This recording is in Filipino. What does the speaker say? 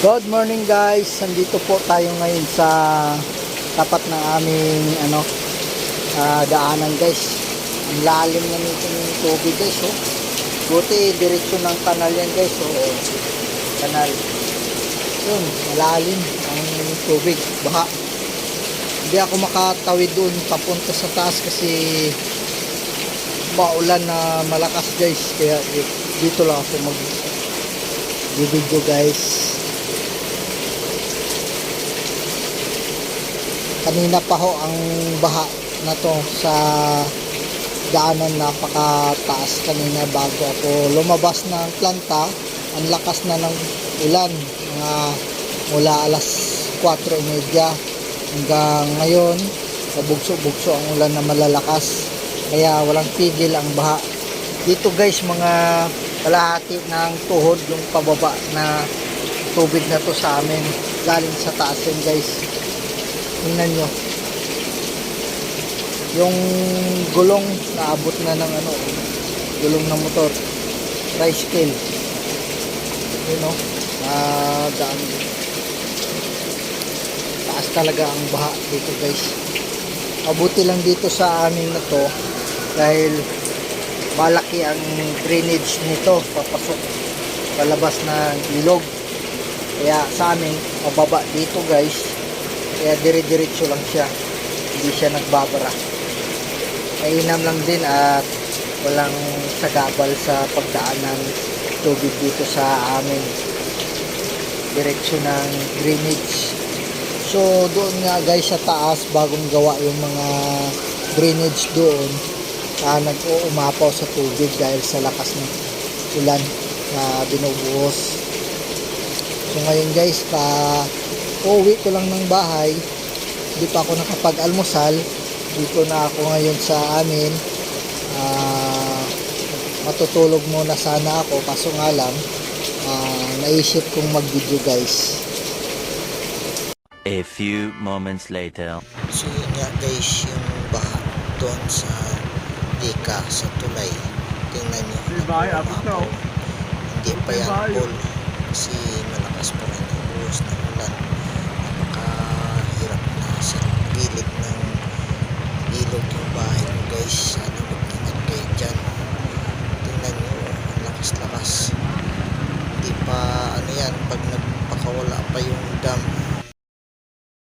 Good morning guys. Nandito po tayo ngayon sa tapat ng aming ano ah, daanan guys. Ang lalim na nito ng tubig guys oh. Buti diretso ng kanal yan guys oh. Kanal. Yun, malalim ang tubig, baha. Hindi ako makatawid doon papunta sa taas kasi maulan na malakas guys. Kaya dito lang ako mag video guys. Kanina pa ho ang baha na to sa daanan napakataas kanina bago ako lumabas ng planta. Ang lakas na ng ulan mga mula alas 4.30 hanggang ngayon pabugso-bugso ang ulan na malalakas. Kaya walang tigil ang baha. Dito guys mga kalahati ng tuhod yung pababa na tubig na to sa amin galing sa taas yun guys Tingnan nyo. Yung gulong naabot na ng ano, gulong ng motor. Tricycle. Yun o. Ah, daan. Taas talaga ang baha dito guys. Mabuti lang dito sa amin na to dahil malaki ang drainage nito papasok palabas ng ilog. Kaya sa amin, mababa dito guys kaya dire-diretso lang siya. Hindi siya nagbabara. Mainam lang din at walang sagabal sa pagdaan ng tubig dito sa amin. Diretso ng drainage. So doon nga guys sa taas bagong gawa yung mga drainage doon. Uh, nag-uumapaw sa tubig dahil sa lakas ng ulan na binubuhos. So ngayon guys pa uuwi ko lang ng bahay. Hindi pa ako nakapag-almusal. Dito na ako ngayon sa amin. Ah, matutulog muna sana ako. Kaso nga lang ah, naisip kong mag video guys. A few moments later. so yun nga guys yung baha doon sa Dika sa tulay. Tingnan nyo up to snow. hindi pa yan full. Kasi malakas pa rin ang buhos ng ulan pa yung dam.